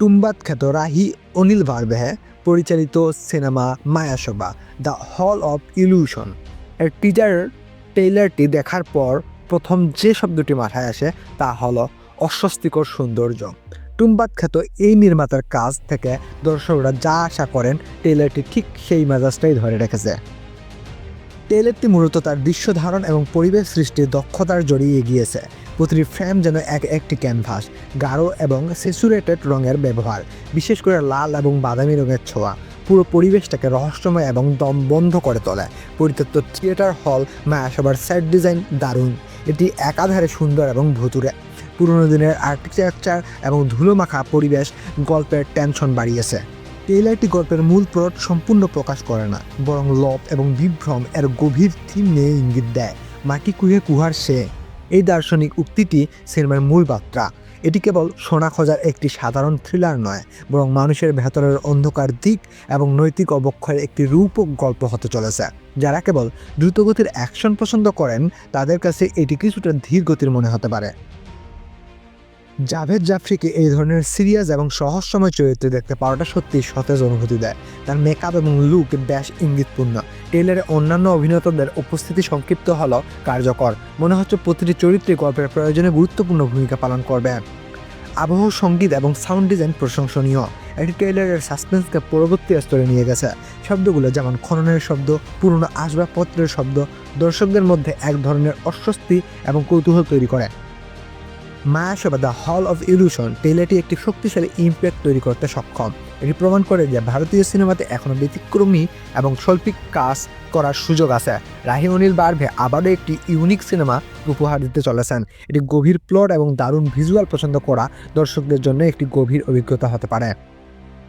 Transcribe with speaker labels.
Speaker 1: টুম্বাত খ্যাত রাহি অনিল ভারবেহে পরিচালিত cinema Mayasabha, the hall of illusion এর টিজার ট্রেইলারটি দেখার পর প্রথম যে শব্দটি মাথায় আসে তা হলো অস্বস্তিকর সৌন্দর্য টুম্বাত খ্যাত এই নির্মাতার কাজ থেকে দর্শকরা যা আশা করেন ট্রেলারটি ঠিক সেই মেজাজটাই ধরে রেখেছে। ট্রেলারটি মূলত তার দৃশ্য ধারণ এবং পরিবেশ সৃষ্টির দক্ষতার জড়িয়ে গিয়েছে। প্রতিটি ফ্রেম যেন এক একটি ক্যানভাস, গাঢ় এবং সেচুরেটেড রঙের ব্যবহার, বিশেষ করে লাল এবং বাদামি রঙের ছোঁয়া। পুরো পরিবেশটাকে রহস্যময় এবং দম বন্ধ করে তোলে। পরিত্যক্ত থিয়েটার হল মায়াসভার সেট ডিজাইন দারুণ। এটি একাধারে সুন্দর এবং ভুতুরে পুরনো দিনের আর্কিটেকচার এবং ধুলোমাখা পরিবেশ গল্পের টেনশন বাড়িয়েছে। ট্রেলারটি গল্পের মূল প্লট সম্পূর্ণ প্রকাশ করে না, বরং লব এবং বিভ্রম এর গভীর থিম নিয়ে ইঙ্গিত দেয়। মাটি কুহে কুহার সে, এই দার্শনিক উক্তিটি সিনেমার মূল বার্তা। এটি কেবল সোনা খোঁজার একটি সাধারণ থ্রিলার নয়, বরং মানুষের ভেতরের অন্ধকার দিক এবং নৈতিক অবক্ষয়ের একটি রূপক গল্প হতে চলেছে, যারা কেবল দ্রুতগতির অ্যাকশন পছন্দ করেন, তাদের কাছে এটি কিছুটা ধীর গতির মনে হতে পারে। জাভেদ জাফরিকে এই ধরনের সিরিয়াস এবং সহজসময় চরিত্রে দেখতে পাওয়াটা সত্যি সতেজ অনুভূতি দেয়। তার মেকআপ এবং লুক বেশ ইঙ্গিতপূর্ণ। টেইলারে অন্যান্য অভিনেতাদের উপস্থিতি সংক্ষিপ্ত হলো কার্যকর। মনে হচ্ছে প্রতিটি চরিত্রে গল্পের প্রয়োজনে গুরুত্বপূর্ণ ভূমিকা পালন করবে। আবহ সংগীত এবং সাউন্ড ডিজাইন প্রশংসনীয়। এটি ট্রেলারের সাসপেন্সকে পরবর্তী স্তরে নিয়ে গেছে। শব্দগুলো যেমন খননের শব্দ, পুরনো আসবাবপত্রের শব্দ, দর্শকদের মধ্যে এক ধরনের অস্বস্তি এবং কৌতূহল তৈরি করে। Mayasabha the hall of illusion ট্রেলারটি একটি শক্তিশালী ইম্প্যাক্ট তৈরি করতে সক্ষম। এটি প্রমাণ করে যে ভারতীয় সিনেমাতে এখনও ব্যতিক্রমী এবং শৈল্পিক কাজ করার সুযোগ আছে। রাহি অনিল বার্ভে আবারও একটি ইউনিক সিনেমা উপহার দিতে চলেছেন। এটি গভীর প্লট এবং দারুণ ভিজুয়াল পছন্দ করা দর্শকদের জন্য একটি গভীর অভিজ্ঞতা হতে পারে।